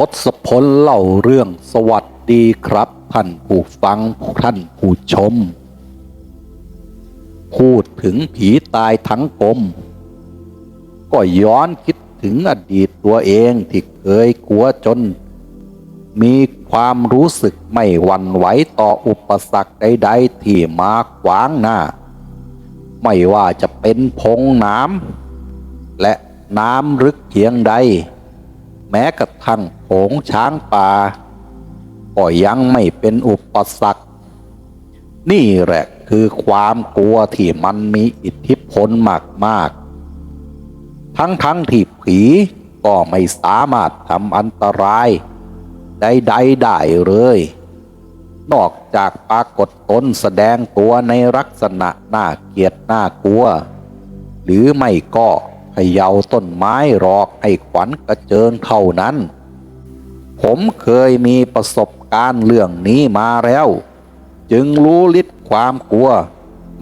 ทศพลเล่าเรื่องสวัสดีครับท่านผู้ฟังท่านผู้ชม พูดถึงผีตายทั้งกลม ก็ย้อนคิดถึงอดีตตัวเองที่เคยกลัวจน มีความรู้สึกไม่หวั่นไหวต่ออุปสรรคใดๆที่มาขวางหน้า ไม่ว่าจะเป็นพงน้ำและน้ำลึกเพียงใด แม้กระทั่งโขงช้างป่าก็ยังไม่เป็นอุปสรรค นี่แหละคือความกลัวที่มันมีอิทธิพลมากๆ ทั้งๆทที่ผีก็ไม่สามารถทำอันตรายใดๆได้เลย นอกจากปรากฏตนแสดงตัวในลักษณะน่าเกลียดน่ากลัว หรือไม่ก็ ขย่าต้นไม้หรอกให้ขวัญกระเจิงเท่านั้น ผมเคยมีประสบการณ์เรื่องนี้มาแล้ว จึงรู้ฤทธิ์ความกลัว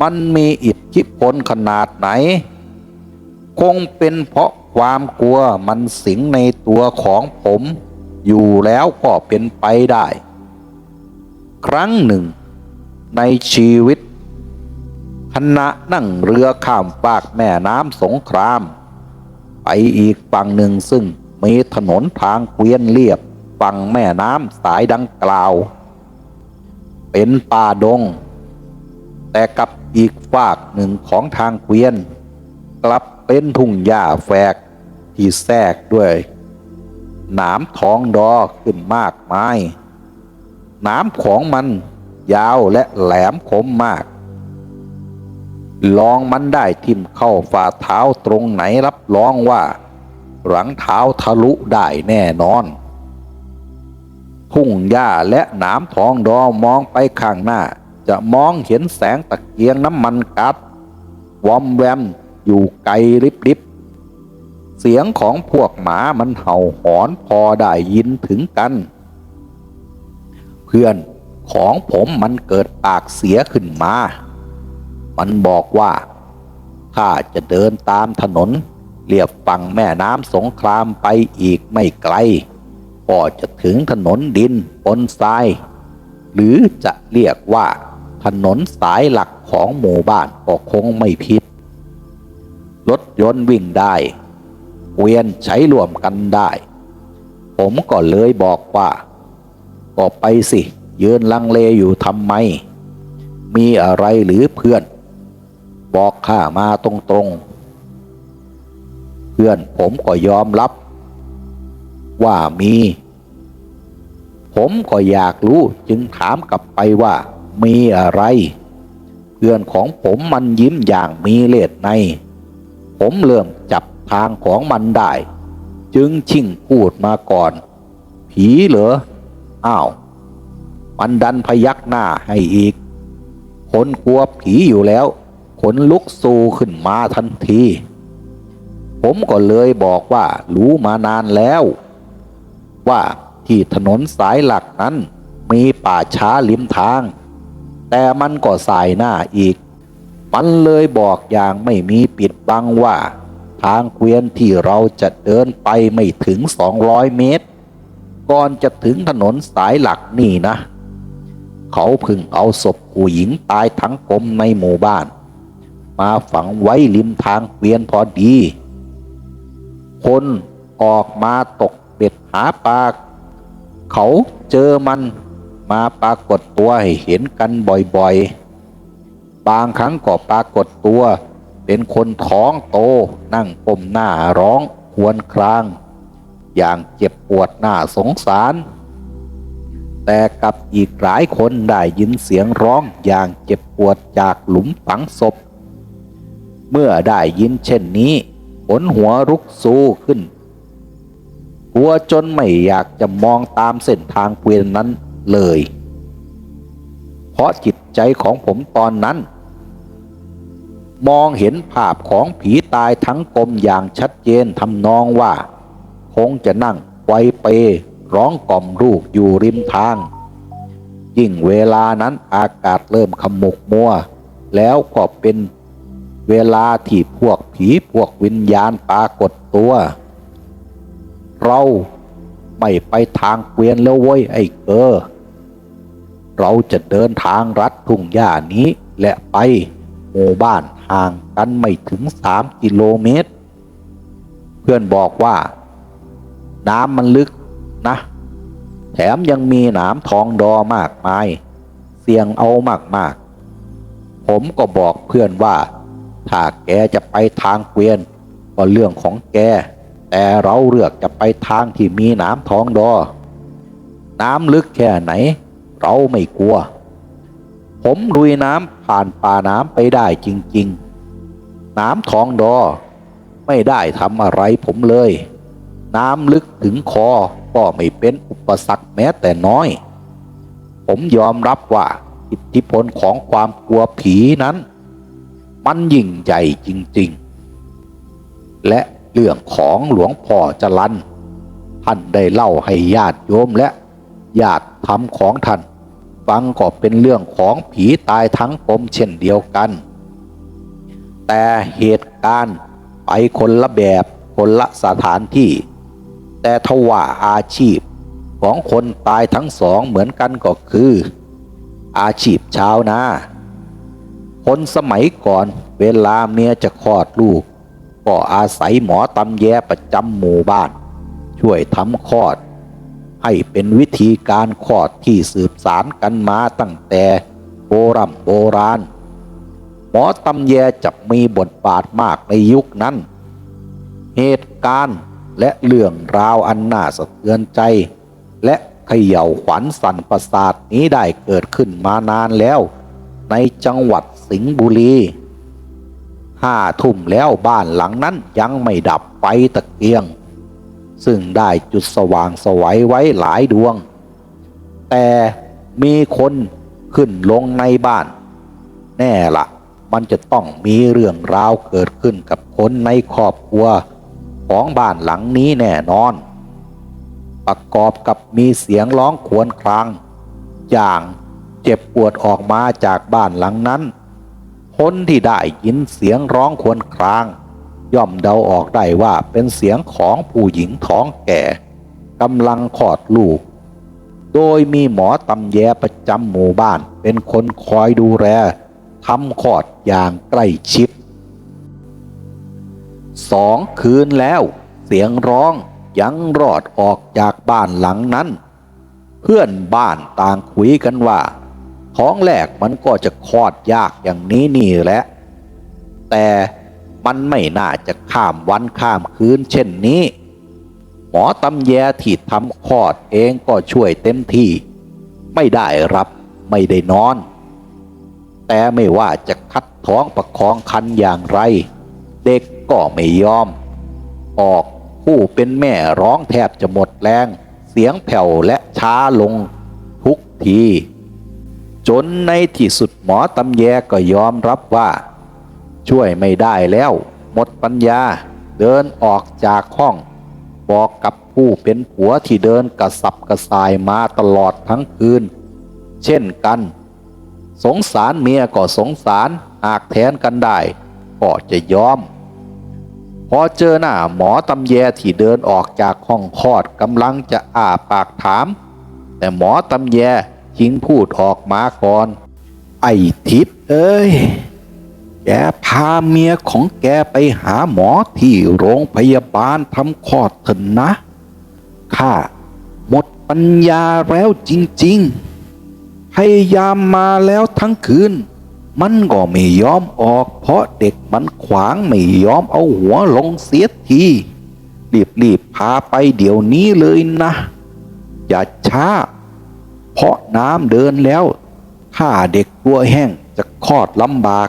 มันมีอิทธิพลขนาดไหน คงเป็นเพราะความกลัวมันสิงในตัวของผม อยู่แล้วก็เป็นไปได้ ครั้งหนึ่ง ในชีวิตขณะนั่งเรือข้ามฟากแม่น้ำสงคราม ไปอีกฝั่งหนึ่งซึ่งมีถนนทางเกวียนเรียบฝั่งแม่น้ำสายดังกล่าว เป็นป่าดง แต่กับอีกฝากหนึ่งของทางเกวียน กลับเป็นทุ่งหญ้าแฝกที่แทรกด้วยหนามทองดอขึ้นมากมายหนามของมันยาวและแหลมคมมาก ลองมันได้ทิ่มเข้าฝ่าเท้าตรงไหนรับรองว่า หลังเท้าทะลุได้แน่นอน ทุ่งหญ้าและหนามทองดอมองไปข้างหน้า จะมองเห็นแสงตะเกียงน้ำมันกัดวอมแวมอยู่ไกลริบริบเสียงของพวกหมามันเห่าหอนพอได้ยินถึงกัน เพื่อนของผมมันเกิดปากเสียขึ้นมา มันบอกว่าถ้าจะเดินตามถนนเรียบฝั่งแม่น้ำสงครามไปอีกไม่ไกล ก็จะถึงถนนดินบนทราย หรือจะเรียกว่าถนนสายหลักของหมู่บ้านก็คงไม่ผิด รถยนต์วิ่งได้ เวียนใช้รวมกันได้ ผมก็เลยบอกว่า ก็ไปสิ ยืนลังเลอยู่ทำไม มีอะไรหรือเพื่อน บอกข้ามาตรงๆ เพื่อนผมก็ยอมรับ ว่ามี ผมก็อยากรู้จึงถามกลับไปว่า มีอะไร เพื่อนของผมมันยิ้มอย่างมีเลดใน ผมเริ่มจับทางของมันได้ จึงชิ่งพูดมาก่อน ผีเหรอ อ้าว มันดันพยักหน้าให้อีก คนกลัวผีอยู่แล้ว ขนลุกสูขึ้นมาทันที ผมก็เลยบอกว่ารู้มานานแล้ว ว่าที่ถนนสายหลักนั้นมีป่าช้าลิมทาง แต่มันก็สายหน้าอีก มันเลยบอกอย่างไม่มีปิดบังว่า ทางเกวียนที่เราจะเดินไปไม่ถึง 200 เมตร ก่อนจะถึงถนนสายหลักนี่นะ เขาเพึ่งเอาศพผู้หญิงตายทั้งกลมในหมู่บ้าน มาฝังไว้ริมทางเกวียนพอดี คนออกมาตกเบ็ดหาปลาเขาเจอมันมาปรากฏตัวให้เห็นกันบ่อยๆ บางครั้งก็ปรากฏตัว เป็นคนท้องโตนั่งก้มหน้าร้องควรคราง อย่างเจ็บปวดหน้าสงสาร แต่กับอีกหลายคนได้ยินเสียงร้องอย่างเจ็บปวดจากหลุมฝังศพ เมื่อได้ยินเช่นนี้ขนหัวรุกสู้ขึ้นกลัวจนไม่อยากจะมองตามเส้นทางเกวียนนั้นเลย เพราะจิตใจของผมตอนนั้น มองเห็นภาพของผีตายทั้งกลมอย่างชัดเจนทำนองว่า คงจะนั่งไวเปร้องกล่อมลูกอยู่ริมทาง ยิ่งเวลานั้นอากาศเริ่มขมุกมัว แล้วก็เป็น เวลาที่พวกผีพวกวิญญาณปรากฏตัว เราไม่ไปทางเกวียนแล้วเว้ยไอ้เกอเราจะเดินทางรัดทุ่งหญ้านี้และไปหมู่บ้านห่างกันไม่ถึงสามกิโลเมตร เพื่อนบอกว่า น้ำมันลึกนะ แถมยังมีหนามทองดอมากมาย เสี่ยงเอามากๆ ผมก็บอกเพื่อนว่า ถ้าแกจะไปทางเกวียนก็เรื่องของแก แต่เราเลือกจะไปทางที่มีนามทองดอ น้ำลึกแค่ไหน เราไม่กลัว ผมลุยน้ำผ่านป่าน้ำไปได้จริง ๆ น้ำทองดอ ไม่ได้ทำอะไรผมเลย น้ำลึกถึงคอก็ไม่เป็นอุปสรรคแม้แต่น้อย ผมยอมรับว่าอิทธิพลของความกลัวผีนั้น มันยิ่งใหญ่จริง ๆ และเรื่องของหลวงพ่อจรันท่านได้เล่าให้ญาติโยมและญาติธรรมของท่าน ฟังก็เป็นเรื่องของผีตายทั้งกลมเช่นเดียวกัน แต่เหตุการณ์ไปคนละแบบคนละสถานที่ แต่ทว่าอาชีพของคนตายทั้งสองเหมือนกันก็คือ อาชีพชาวนา คนสมัยก่อนเวลาเมียจะคลอดลูก ก็อาศัยหมอตำแยประจำหมู่บ้าน ช่วยทำคลอด ให้เป็นวิธีการคลอดที่สืบสารกันมาตั้งแต่โบรโบราณ หมอตำแยจะมีบทบาทมากในยุคนั้น เหตุการณ์และเรื่องราวอันน่าสะเทือนใจ และเขย่าขวัญสั่นประสาทนี้ได้เกิดขึ้นมานานแล้ว ในจังหวัด สิงห์บุรีห้าทุ่มแล้วบ้านหลังนั้นยังไม่ดับไฟตะเกียง ซึ่งได้จุดสว่างสวัยไว้หลายดวง แต่มีคนขึ้นลงในบ้าน แน่ละมันจะต้องมีเรื่องราวเกิดขึ้นกับคนในครอบครัว ของบ้านหลังนี้แน่นอน ประกอบกับมีเสียงร้องครวญครางอย่างเจ็บปวดออกมาจากบ้านหลังนั้น คนที่ได้ยินเสียงร้องครวญคราง ย่อมเดาออกได้ว่าเป็นเสียงของผู้หญิงท้องแก่กำลังคลอดลูก โดยมีหมอตำแยประจำหมู่บ้านเป็นคนคอยดูแลทำคลอดอย่างใกล้ชิดสองคืนแล้ว เสียงร้องยังรอดออกจากบ้านหลังนั้น เพื่อนบ้านต่างคุยกันว่า ท้องแรกมันก็จะคลอดยากอย่างนี้นี่แหละ แต่มันไม่น่าจะข้ามวันข้ามคืนเช่นนี้ หมอตำแยที่ทำคลอดเองก็ช่วยเต็มที่ ไม่ได้รับไม่ได้นอน แต่ไม่ว่าจะคัดท้องประคองคันอย่างไร เด็กก็ไม่ยอม ออกผู้เป็นแม่ร้องแทบจะหมดแรง เสียงแผ่วและช้าลงทุกที จนในที่สุดหมอตำแยก็ยอมรับว่า ช่วยไม่ได้แล้ว หมดปัญญาเดินออกจากห้อง บอกกับผู้เป็นผัวที่เดินกระสับกระส่ายมาตลอดทั้งคืน เช่นกัน สงสารเมียก็สงสารหากแทนกันได้ก็จะยอม พอเจอหน้าหมอตำแยที่เดินออกจากห้องคลอดกำลังจะอ้าปากถาม แต่หมอตำแย ยิงพูดออกมาก่อน ไอ้ทิพย์เอ้ย แกพาเมียของแกไปหาหมอที่โรงพยาบาลทำคลอดเถอะนะ ข้าหมดปัญญาแล้วจริง ๆ พยายามมาแล้วทั้งคืน มันก็ไม่ยอมออก เพราะเด็กมันขวางไม่ยอมเอาหัวลงเสียทีรีบๆพาไปเดี๋ยวนี้เลยนะ อย่าช้า เพราะน้ำเดินแล้ว ถ้าเด็กตัวแห้งจะคลอดลำบาก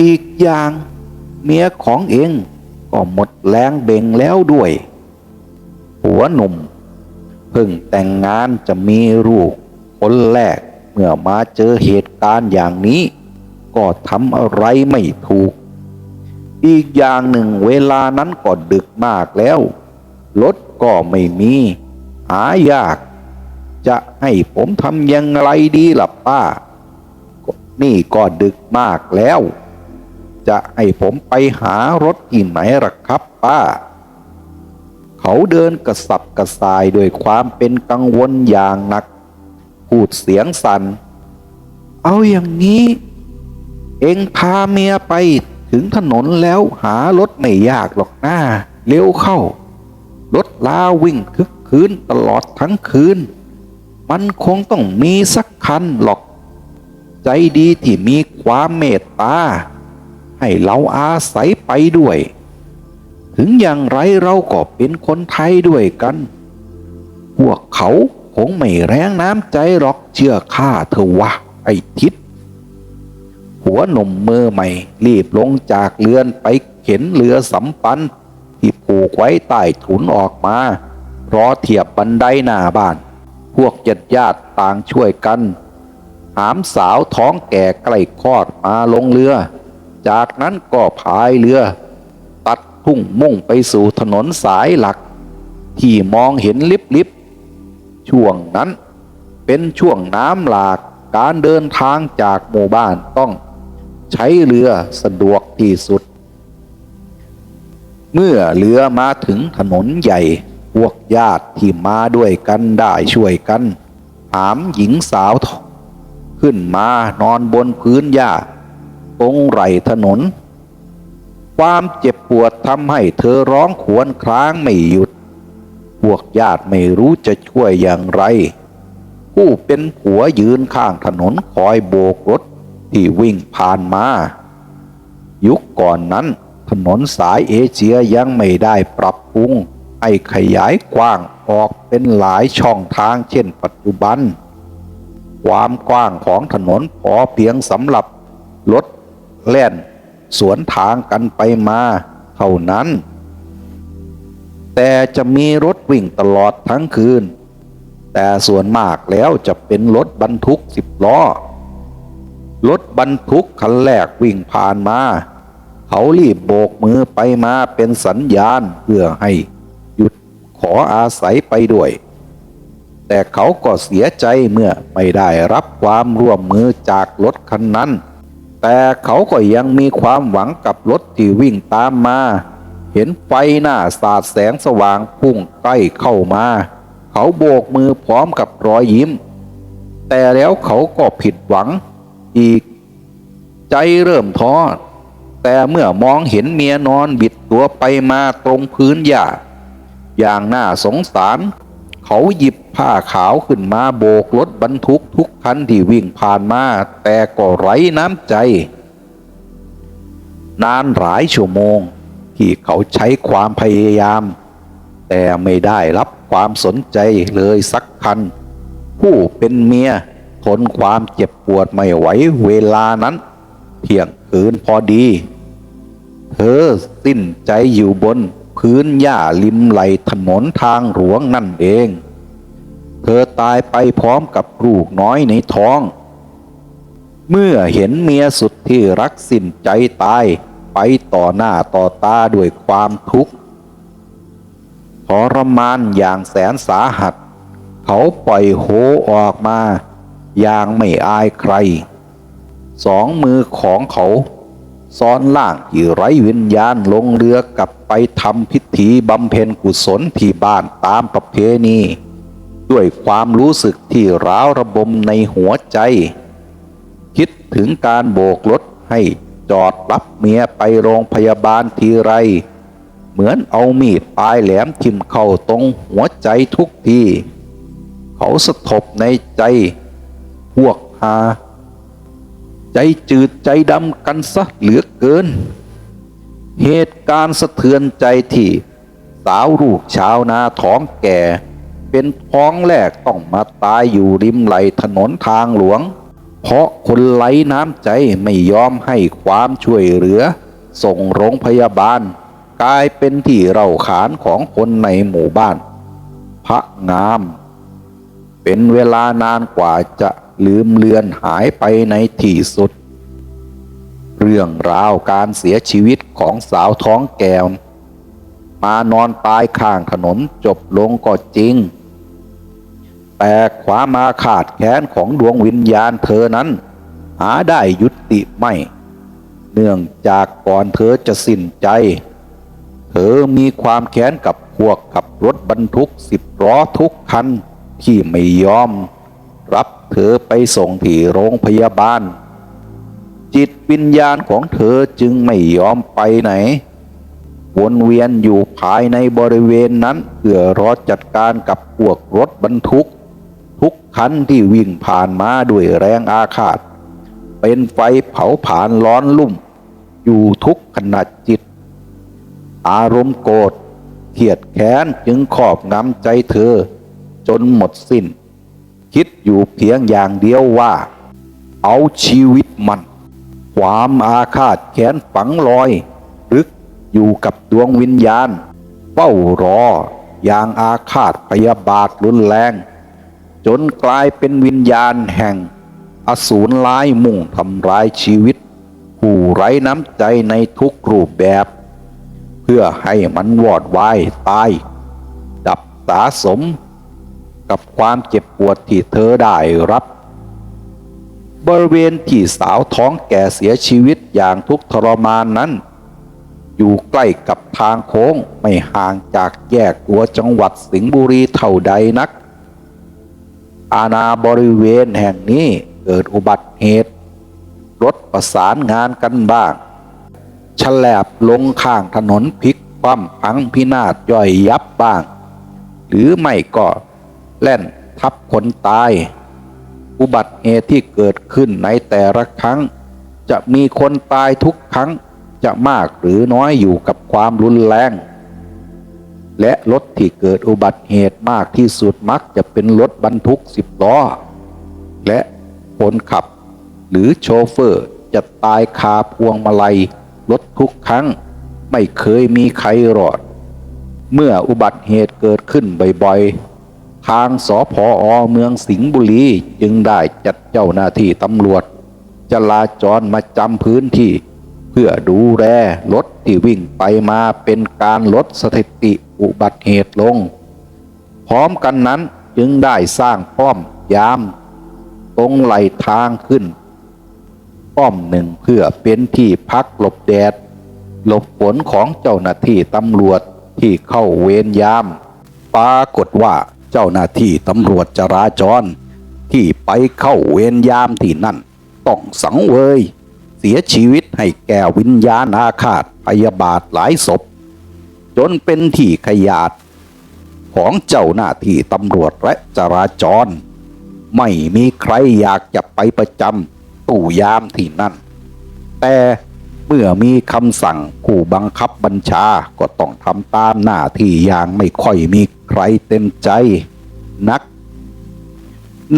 อีกอย่างเมียของเองก็หมดแรงเบ่งแล้วด้วย หัวหนุ่ม เพิ่งแต่งงานจะมีลูกคนแรกเมื่อมาเจอเหตุการณ์อย่างนี้ ก็ทำอะไรไม่ถูก อีกอย่างหนึ่งเวลานั้นก็ดึกมากแล้ว รถก็ไม่มี หายาก จะให้ผมทำยังไงดีล่ะป้า นี่ก็ดึกมากแล้ว จะให้ผมไปหารถที่ไหนล่ะครับป้า เขาเดินกระสับกระส่ายด้วยความเป็นกังวลอย่างหนัก พูดเสียงสัน่น เอาอย่างนี้ เองพาเมียไปถึงถนนแล้วหารถไม่ยากหรอกหน้าเร็วเข้ารถลาวิ่งคึกคืนตลอดทั้งคืน มันคงต้องมีสักคันหรอก ใจดีที่มีความเมตตา ให้เราอาศัยไปด้วย ถึงอย่างไรเราก็เป็นคนไทยด้วยกัน พวกเขาคงไม่แรงน้ำใจหรอกเชื่อข้าเถอะวะไอ้ทิศหัวหนุ่มมือใหม่รีบลงจากเรือนไปเข็นเรือสำปันที่ผูกไว้ใต้ถุนออกมา รอเทียบบันไดหน้าบ้าน พวกญาติญาติต่างช่วยกัน หามสาวท้องแก่ใกล้คลอดมาลงเรือ จากนั้นก็พายเรือ ตัดพุ่งมุ่งไปสู่ถนนสายหลัก ที่มองเห็นลิบลิบช่วงนั้นเป็นช่วงน้ำหลากการเดินทางจากหมู่บ้านต้องใช้เรือสะดวกที่สุด เมื่อเรือมาถึงถนนใหญ่ พวกญาติที่มาด้วยกันได้ช่วยกัน หามหญิงสาว ขึ้นมานอนบนพื้นหญ้าตรงไหลถนน ความเจ็บปวดทำให้เธอร้องขวนครางไม่หยุด พวกญาติไม่รู้จะช่วยอย่างไร ผู้เป็นผัวยืนข้างถนนคอยโบกรถที่วิ่งผ่านมา ยุคก่อนนั้นถนนสายเอเชียยังไม่ได้ปรับปรุง ให้ขยายกว้างออกเป็นหลายช่องทางเช่นปัจจุบัน ความกว้างของถนนพอเพียงสำหรับรถแล่น สวนทางกันไปมาเท่านั้น แต่จะมีรถวิ่งตลอดทั้งคืน แต่ส่วนมากแล้วจะเป็นรถบรรทุกสิบล้อรถบรรทุกคันแรกวิ่งผ่านมา เขารีบโบกมือไปมาเป็นสัญญาณเพื่อให้ ขออาศัยไปด้วย แต่เขาก็เสียใจเมื่อไม่ได้รับความร่วมมือจากรถคันนั้น แต่เขาก็ยังมีความหวังกับรถที่วิ่งตามมา เห็นไฟหน้าสาดแสงสว่างพุ่งใกล้เข้ามา เขาโบกมือพร้อมกับรอยยิ้ม แต่แล้วเขาก็ผิดหวังอีก ใจเริ่มท้อแต่เมื่อมองเห็นเมียนอนบิดตัวไปมาตรงพื้นหญ้า อย่างน่าสงสาร เขาหยิบผ้าขาวขึ้นมาโบกรถบรรทุกทุกคันที่วิ่งผ่านมา แต่ก็ไร้น้ำใจ นานหลายชั่วโมง ที่เขาใช้ความพยายาม แต่ไม่ได้รับความสนใจเลยสักคัน ผู้เป็นเมียทนความเจ็บปวดไม่ไหวเวลานั้น เที่ยงคืนพอดี เธอสิ้นใจอยู่บน พื้นหญ้าริมไหลถนนทางหลวงนั่นเอง เธอตายไปพร้อมกับลูกน้อยในท้อง เมื่อเห็นเมียสุดที่รักสิ้นใจตายไปต่อหน้าต่อตาด้วยความทุกข์ทรมานอย่างแสนสาหัส เขาปล่อยโฮออกมา อย่างไม่อายใคร สองมือของเขา ซ้อนล่างที่ไร้วิญญาณลงเรือกลับไปทำพิธีบำเพ็ญกุศลที่บ้านตามประเพณีด้วยความรู้สึกที่ร้าวระบมในหัวใจ คิดถึงการโบกรถให้จอดรับเมียไปโรงพยาบาลทีไร เหมือนเอามีดปลายแหลมทิ่มเข้าตรงหัวใจทุกที เขาสะทบในใจ พวกหา ใจจืดใจดำกันซะเหลือเกิน เหตุการณ์สะเทือนใจที่ สาวลูกชาวนาท้องแก่ เป็นท้องแรกต้องมาตายอยู่ริมไหลถนนทางหลวง เพราะคนไร้น้ำใจไม่ยอมให้ความช่วยเหลือ ส่งโรงพยาบาล กลายเป็นที่เร่าขานของคนในหมู่บ้าน พระงาม เป็นเวลานานกว่าจะลืมเลือนหายไปในที่สุด เรื่องราวการเสียชีวิตของสาวท้องแก่มานอนตายข้างถนนจบลงก็จริง แต่ความมาขาดแค้นของดวงวิญญาณเธอนั้น หาได้ยุติไม่ เนื่องจากก่อนเธอจะสิ้นใจ เธอมีความแค้นกับผัวกขับรถบรรทุกสิบล้อทุกคัน ที่ไม่ยอม รับเธอไปส่งที่โรงพยาบาล จิตวิญญาณของเธอจึงไม่ยอมไปไหน วนเวียนอยู่ภายในบริเวณนั้นเพื่อรอจัดการกับพวกรถบรรทุก ทุกคันที่วิ่งผ่านมาด้วยแรงอาฆาต เป็นไฟเผาผลาญร้อนลุ่ม อยู่ทุกขณะจิต อารมณ์โกรธเขียดแค้นจึงครอบงำใจเธอ จนหมดสิ้น คิดอยู่เพียงอย่างเดียวว่า เอาชีวิตมัน ความอาฆาตแค้นฝังลอยรึกอยู่กับดวงวิญญาณ เฝ้ารออย่างอาฆาตพยาบาทรุนแรง จนกลายเป็นวิญญาณแห่ง อสูรร้ายมุ่งทำร้ายชีวิต ผู้ไร้น้ำใจในทุกรูปแบบ เพื่อให้มันวอดวายตาย ดับสาสม กับความเจ็บปวดที่เธอได้รับ บริเวณที่สาวท้องแก่เสียชีวิตอย่างทุกข์ทรมานนั้น อยู่ใกล้กับทางโค้งไม่ห่างจากแยกตัวจังหวัดสิงห์บุรีเท่าใดนัก อาณาบริเวณแห่งนี้เกิดอุบัติเหตุ รถประสานงานกันบ้างฉลบลงข้างถนนพลิกคว่ำพังพินาศย่อยยับบ้าง หรือไม่ก็ แล่นทับคนตาย อุบัติเหตุที่เกิดขึ้นในแต่ละครั้ง จะมีคนตายทุกครั้งจะมากหรือน้อยอยู่กับความรุนแรง และรถที่เกิดอุบัติเหตุมากที่สุดมักจะเป็นรถบรรทุกสิบล้อ และคนขับ หรือโชเฟอร์จะตายคาพวงมาลัยรถทุกครั้ง ไม่เคยมีใครรอด เมื่ออุบัติเหตุเกิดขึ้นบ่อยๆ ทางสพอเมืองสิงห์บุรีจึงได้จัดเจ้าหน้าที่ตำรวจจราจรมาจำพื้นที่ เพื่อดูแลรถที่วิ่งไปมาเป็นการลดสถิติอุบัติเหตุลง พร้อมกันนั้นจึงได้สร้างป้อมยาม ตรงไหลทางขึ้น ป้อมหนึ่งเพื่อเป็นที่พักหลบแดด หลบฝนของเจ้าหน้าที่ตำรวจที่เข้าเวรยาม ปรากฏว่า เจ้าหน้าที่ตำรวจจราจร ที่ไปเข้าเวรยามที่นั่น ต้องสังเวย เสียชีวิตให้แก่วิญญาณอาฆาตพยาบาทหลายศพ จนเป็นที่ขยาด ของเจ้าหน้าที่ตำรวจและจราจร ไม่มีใครอยากจะไปประจำตู้ยามที่นั่น แต่ มื่อมีคำสั่งผู้บังคับบัญชาก็ต้องทำตามหน้าที่อย่างไม่ค่อยมีใครเต็มใจนัก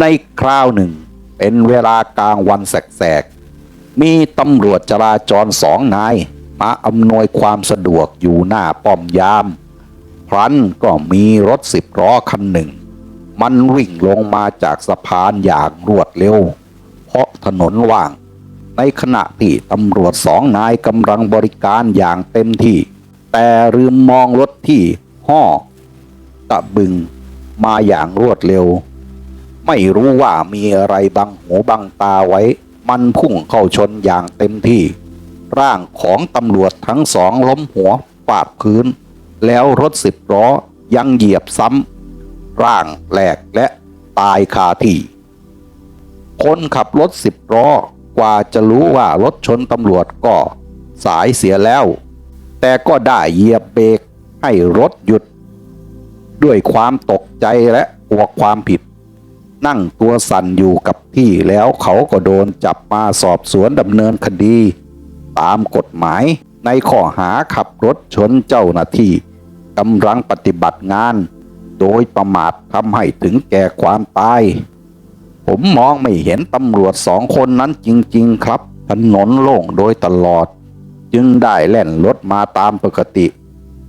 ในคราวหนึ่ง เป็นเวลากลางวันแสกๆ มีตำรวจจราจรสองนาย มาอำนวยความสะดวกอยู่หน้าป้อมยามพลันก็มีรถสิบล้อคันหนึ่ง มันวิ่งลงมาจากสะพานอย่างรวดเร็ว เพราะถนนว่าง ในขณะที่ตำรวจสองนายกำลังบริการอย่างเต็มที่ แต่ลืมมองรถที่ห่อตะบึงมาอย่างรวดเร็ว ไม่รู้ว่ามีอะไรบังหูบังตาไว้ มันพุ่งเข้าชนอย่างเต็มที่ ร่างของตำรวจทั้งสองล้มหัวฟาดพื้น แล้วรถสิบล้อยังเหยียบซ้ำร่างแหลกและตายคาที่ คนขับรถสิบล้อ กว่าจะรู้ว่ารถชนตำรวจก็สายเสียแล้ว แต่ก็ได้เหยียบเบรกให้รถหยุด ด้วยความตกใจและกลัวความผิด นั่งตัวสั่นอยู่กับที่แล้วเขาก็โดนจับมาสอบสวนดำเนินคดี ตามกฎหมายในข้อหาขับรถชนเจ้าหน้าที่กำลังปฏิบัติงาน โดยประมาททำให้ถึงแก่ความตาย ผมมองไม่เห็นตำรวจสองคนนั้นจริง ๆ ครับถนนโล่งโดยตลอด จึงได้แล่นรถมาตามปกติ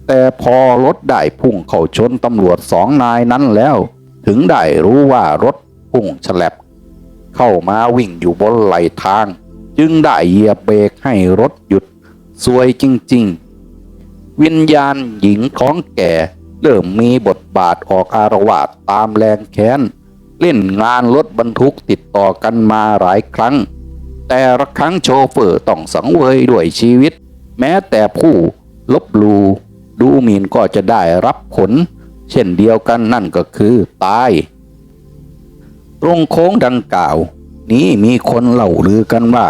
แต่พอรถได้พุ่งเข้าชนตำรวจสองนายนั้นแล้ว ถึงได้รู้ว่ารถพุ่งฉลับ เข้ามาวิ่งอยู่บนไหลทาง จึงได้เหยียบเบรกให้รถหยุดสวยจริง ๆ วิญญาณหญิงท้องแก่ เริ่มมีบทบาทออกอารวาสตามแรงแค้น เล่นงานรถบรรทุกติดต่อกันมาหลายครั้ง แต่ละครั้งโชเฟอร์ต้องสังเวยด้วยชีวิต แม้แต่ผู้ลบลูดูหมิ่นก็จะได้รับผล เช่นเดียวกันนั่นก็คือตาย ตรงโค้งดังกล่าว นี้มีคนเล่าลือกันว่า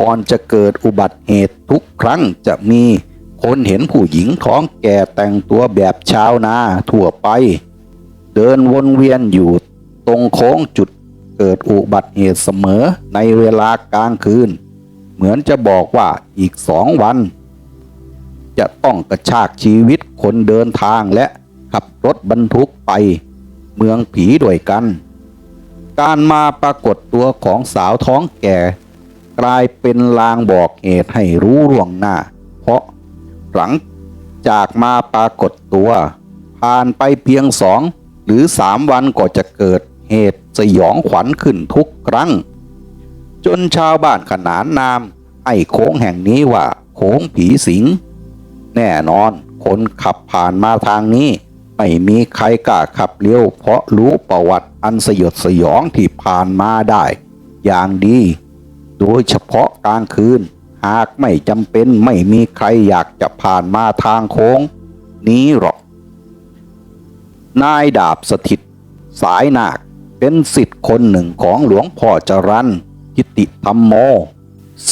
ก่อนจะเกิดอุบัติเหตุทุกครั้งจะมีคนเห็นผู้หญิงท้องแก่แต่งตัวแบบชาวนาทั่วไป เดินวนเวียนอยู่ ตรงโค้งจุดเกิดอุบัติเหตุเสมอในเวลากลางคืน เหมือนจะบอกว่าอีกสองวัน จะต้องกระชากชีวิตคนเดินทางและขับรถบรรทุกไป เมืองผีด้วยกัน การมาปรากฏตัวของสาวท้องแก่ กลายเป็นลางบอกเหตุให้รู้ล่วงหน้า เพราะหลังจากมาปรากฏตัว ผ่านไปเพียงสองหรือสามวันก็จะเกิด เหตุสยองขวัญขึ้นทุกครั้ง จนชาวบ้านขนานนามไอ้โค้งแห่งนี้ว่าโค้งผีสิง แน่นอนคนขับผ่านมาทางนี้ ไม่มีใครกล้าขับเลี้ยว เพราะรู้ประวัติอันสยดสยองที่ผ่านมาได้ อย่างดี โดยเฉพาะกลางคืน หากไม่จำเป็นไม่มีใครอยากจะผ่านมาทางโค้ง นี้หรอก นายดาบสถิต สายนาค เป็นสิทธิ์คนหนึ่งของหลวงพ่อจรันกิติธรรมโม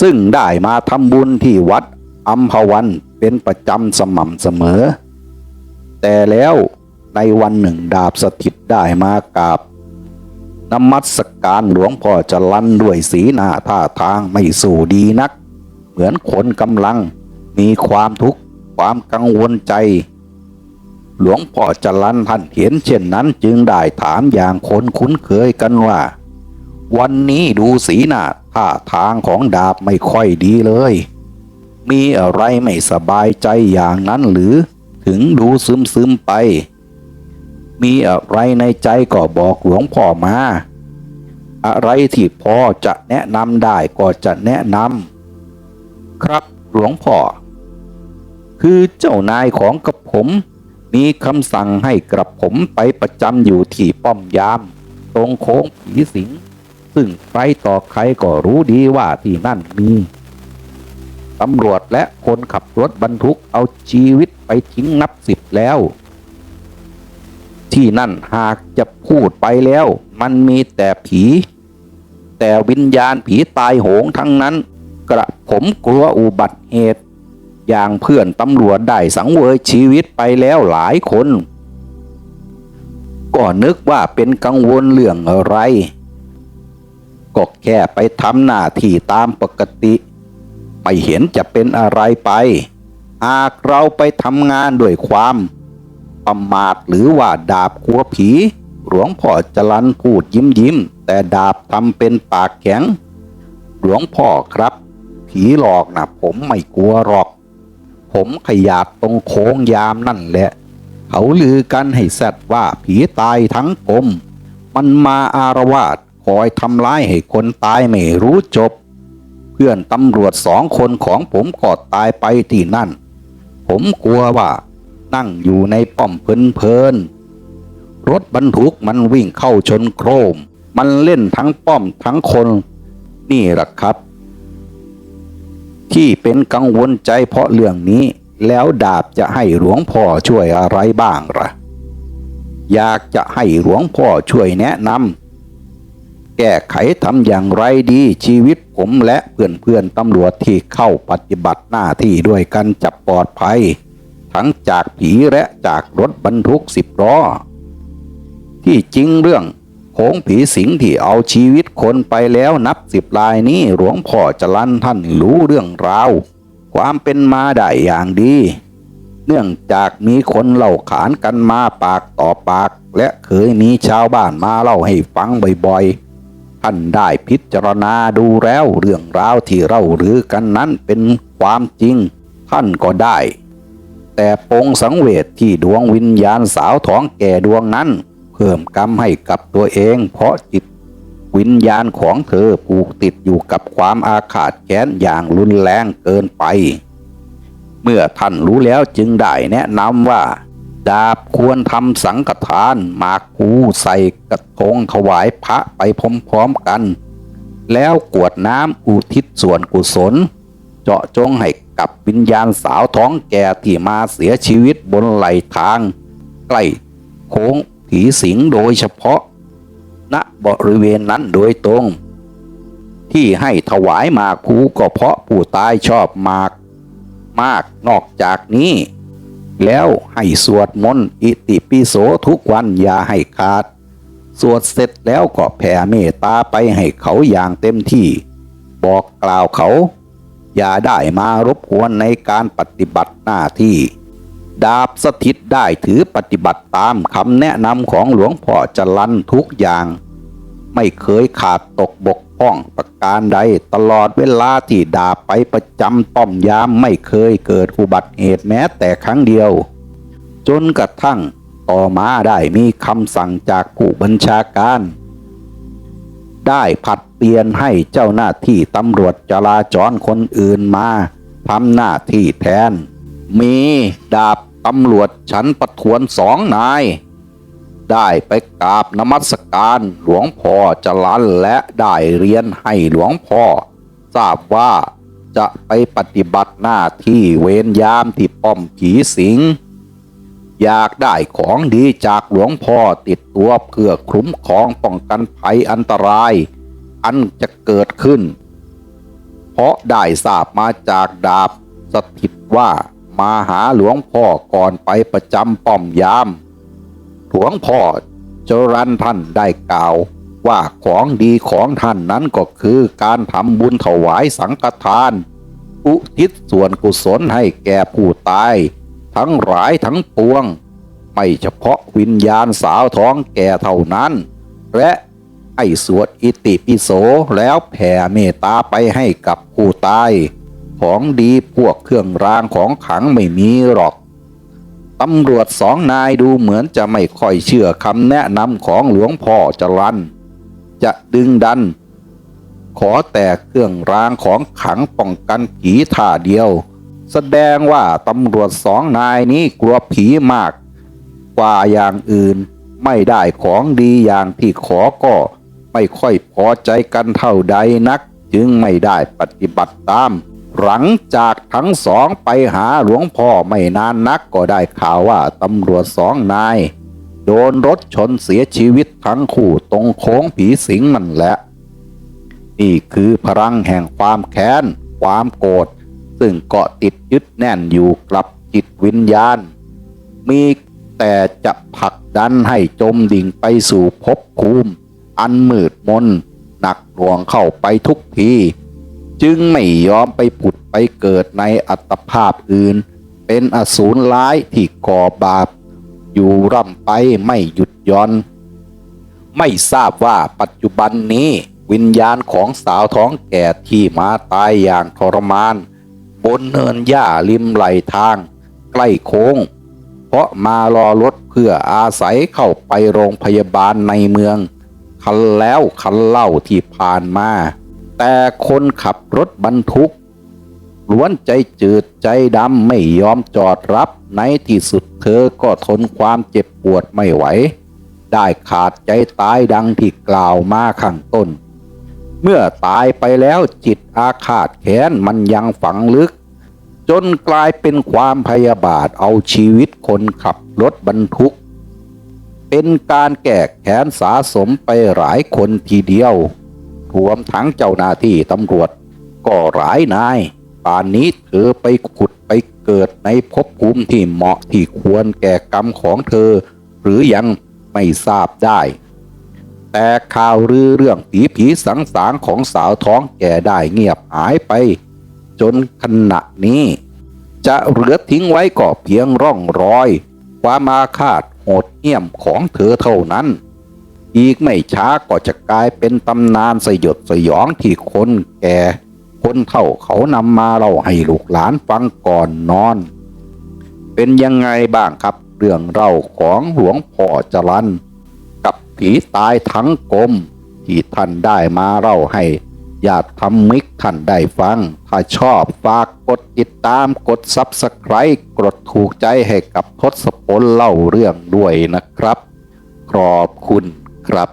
ซึ่งได้มาทำบุญที่วัดอัมพวันเป็นประจำสม่ำเสมอ แต่แล้วในวันหนึ่งดาบสถิตได้มากราบนมัสการหลวงพ่อจรันด้วยสีหน้าท่าทางไม่สู่ดีนัก เหมือนคนกำลังมีความทุกข์ความกังวลใจ หลวงพ่อจรันท่านเห็นเช่นนั้นจึงได้ถามอย่างคนคุ้นเคยกันว่า วันนี้ดูสีหน้าท่าทางของดาบไม่ค่อยดีเลย มีอะไรไม่สบายใจอย่างนั้นหรือ ถึงดูซึมซึมไป มีอะไรในใจก็บอกหลวงพ่อมา อะไรที่พ่อจะแนะนำได้ก็จะแนะนำครับหลวงพ่อ คือเจ้านายของกับผม มีคำสั่งให้กระผมไปประจำอยู่ที่ป้อมยาม ตรงโค้งผีสิง ซึ่งใครต่อใครก็รู้ดีว่าที่นั่นมีตำรวจและคนขับรถบรรทุกเอาชีวิตไปทิ้งนับสิบแล้ว ที่นั่นหากจะพูดไปแล้ว มันมีแต่ผี แต่วิญญาณผีตายโหงทั้งนั้น กระผมกลัวอุบัติเหตุ อย่างเพื่อนตำรวจได้สังเวยชีวิตไปแล้วหลายคน ก็นึกว่าเป็นกังวลเรื่องอะไร ก็แค่ไปทำหน้าที่ตามปกติ ไม่เห็นจะเป็นอะไรไป หากเราไปทำงานด้วยความประมาทหรือว่าดาบกลัวผี หลวงพ่อจรันพูดยิ้มยิ้ม แต่ดาบทำเป็นปากแข็ง หลวงพ่อครับ ผีหลอกนะผมไม่กลัวหรอก ผมขยาดตรงโค้งยามนั่นแหละ เขาลือกันให้แซดว่าผีตายทั้งกลม มันมาอารวาสคอยทำร้ายให้คนตายไม่รู้จบ เพื่อนตำรวจสองคนของผมก็ตายไปที่นั่น ผมกลัวว่า นั่งอยู่ในป้อมเพลินรถบรรทุกมันวิ่งเข้าชนโครม มันเล่นทั้งป้อมทั้งคน นี่แหละครับ ที่เป็นกังวลใจเพราะเรื่องนี้ แล้วดาบจะให้หลวงพ่อช่วยอะไรบ้างล่ะ อยากจะให้หลวงพ่อช่วยแนะนำแก้ไขทำอย่างไรดีชีวิตผมและเพื่อนๆตำรวจที่เข้าปฏิบัติหน้าที่ด้วยกันจะปลอดภัย ทั้งจากผีและจากรถบรรทุกสิบล้อที่จริงเรื่อง โค้งผีสิงที่เอาชีวิตคนไปแล้วนับสิบลายนี้หลวงพ่อจรันท่านรู้เรื่องราว ความเป็นมาได้อย่างดี เนื่องจากมีคนเล่าขานกันมาปากต่อปาก และเคยมีชาวบ้านมาเล่าให้ฟังบ่อยๆ ท่านได้พิจารณาดูแล้วเรื่องราวที่เล่าหรือกันนั้นเป็นความจริง ท่านก็ได้ แต่ปงสังเวชที่ดวงวิญญาณสาวท้องแก่ดวงนั้น เพิ่มกรรมให้กับตัวเอง เพราะจิตวิญญาณของเธอผูกติดอยู่กับความอาฆาตแค้นอย่างรุนแรงเกินไป เมื่อท่านรู้แล้วจึงได้แนะนำว่า ดาบควรทำสังฆทานหมากคูใส่กระทงถวายพระไปพร้อมๆกัน แล้วกวดน้ำอุทิศส่วนกุศล เจาะจงให้กับวิญญาณสาวท้องแก่ที่มาเสียชีวิตบนไหลทาง ใกล้โค้ง ผีสิงโดยเฉพาะ ณบริเวณนั้นโดยตรง ที่ให้ถวายหมากภูก็เพราะผู้ตายชอบหมาก มากนอกจากนี้ แล้วให้สวดมนต์อิติปิโสทุกวันอย่าให้ขาด สวดเสร็จแล้วก็แผ่เมตตาไปให้เขาอย่างเต็มที่ บอกกล่าวเขา อย่าได้มารบกวนในการปฏิบัติหน้าที่ ดาบสถิตได้ถือปฏิบัติตามคำแนะนำของหลวงพ่อจรันทุกอย่าง ไม่เคยขาดตกบกพร่องประการใดตลอดเวลาที่ดาบไปประจำป้อมยามไม่เคยเกิดอุบัติเหตุแม้แต่ครั้งเดียว จนกระทั่งต่อมาได้มีคำสั่งจากผู้บัญชาการ ได้ผัดเปลี่ยนให้เจ้าหน้าที่ตำรวจจราจรคนอื่นมาทำหน้าที่แทน มีดาบตำรวจชั้นประทวนสองนาย ได้ไปกราบนมัสการหลวงพ่อจรันและได้เรียนให้หลวงพ่อ ทราบว่าจะไปปฏิบัติหน้าที่เวรยามที่ป้อมผีสิง อยากได้ของดีจากหลวงพ่อติดตัวเพื่อคุ้มครองป้องกันภัยอันตราย อันจะเกิดขึ้น เพราะได้ทราบมาจากดาบสถิตว่า มาหาหลวงพ่อก่อนไปประจำป้อมยาม หลวงพ่อจรันท่านได้กล่าว ว่าของดีของท่านนั้นก็คือการทำบุญถวายสังฆทาน อุทิศส่วนกุศลให้แก่ผู้ตาย ทั้งหลายทั้งปวง ไม่เฉพาะวิญญาณสาวท้องแก่เท่านั้น และให้สวดอิติปิโสแล้วแผ่เมตตาไปให้กับผู้ตาย ของดีพวกเครื่องรางของขังไม่มีหรอก ตำรวจสองนายดูเหมือนจะไม่ค่อยเชื่อคำแนะนำของหลวงพ่อจรันจะดึงดัน ขอแต่เครื่องรางของขังป้องกันผีท่าเดียว แสดงว่าตำรวจสองนายนี้กลัวผีมาก กว่าอย่างอื่นไม่ได้ของดีอย่างที่ขอก็ไม่ค่อยพอใจกันเท่าใดนัก จึงไม่ได้ปฏิบัติตาม หลังจากทั้งสองไปหาหลวงพ่อไม่นานนักก็ได้ข่าวว่าตำรวจสองนาย โดนรถชนเสียชีวิตทั้งคู่ตรงโค้งผีสิงนั่นแหละ นี่คือพลังแห่งความแค้น ความโกรธ ซึ่งเกาะติดยึดแน่นอยู่กับจิตวิญญาณ มีแต่จะผลักดันให้จมดิ่งไปสู่ภพภูมิ อันมืดมนหนักหน่วงเข้าไปทุกที จึงไม่ยอมไปผุดไปเกิดในอัตภาพอื่น เป็นอสูรร้ายที่ก่อบาป อยู่ร่ำไปไม่หยุดย่อน ไม่ทราบว่าปัจจุบันนี้วิญญาณของสาวท้องแก่ที่มาตายอย่างทรมาน บนเนินหญ้าริมไหลทาง ใกล้โค้ง เพราะมารอรถเพื่ออาศัยเข้าไปโรงพยาบาลในเมือง คันแล้วคันเล่าที่ผ่านมา แต่คนขับรถบรรทุกล้วนใจจืดใจดำไม่ยอมจอดรับ ในที่สุดเธอก็ทนความเจ็บปวดไม่ไหว ได้ขาดใจตายดังที่กล่าวมาข้างต้น เมื่อตายไปแล้วจิตอาฆาตแค้นมันยังฝังลึก จนกลายเป็นความพยาบาทเอาชีวิตคนขับรถบรรทุก เป็นการแก้แค้นสะสมไปหลายคนทีเดียว รวมทั้งเจ้าหน้าที่ตำรวจ ก็หลายนาย ป่านนี้เธอไปขุดไปเกิดในภพภูมิที่เหมาะที่ควรแก่กรรมของเธอ หรือยังไม่ทราบได้ แต่ข่าวลือเรื่องผีผีสังสารของสาวท้องแก่ได้เงียบหายไป จนขณะนี้ จะเหลือทิ้งไว้ก็เพียงร่องรอย ความอาฆาตโหดเหี้ยมของเธอเท่านั้น อีกไม่ช้าก็จะกลายเป็นตำนานสยดสยองที่คนแก่ คนเฒ่าเขานำมาเล่าให้ลูกหลานฟังก่อนนอน เป็นยังไงบ้างครับ เรื่องเล่าของหลวงพ่อจรันกับผีตายทั้งกลมที่ท่านได้มาเล่าให้ญาติธรรมิกท่านได้ฟัง ถ้าชอบฝากกดติดตามกด Subscribe กดถูกใจให้กับทศพลเล่าเรื่องด้วยนะครับ ขอบคุณ ครับ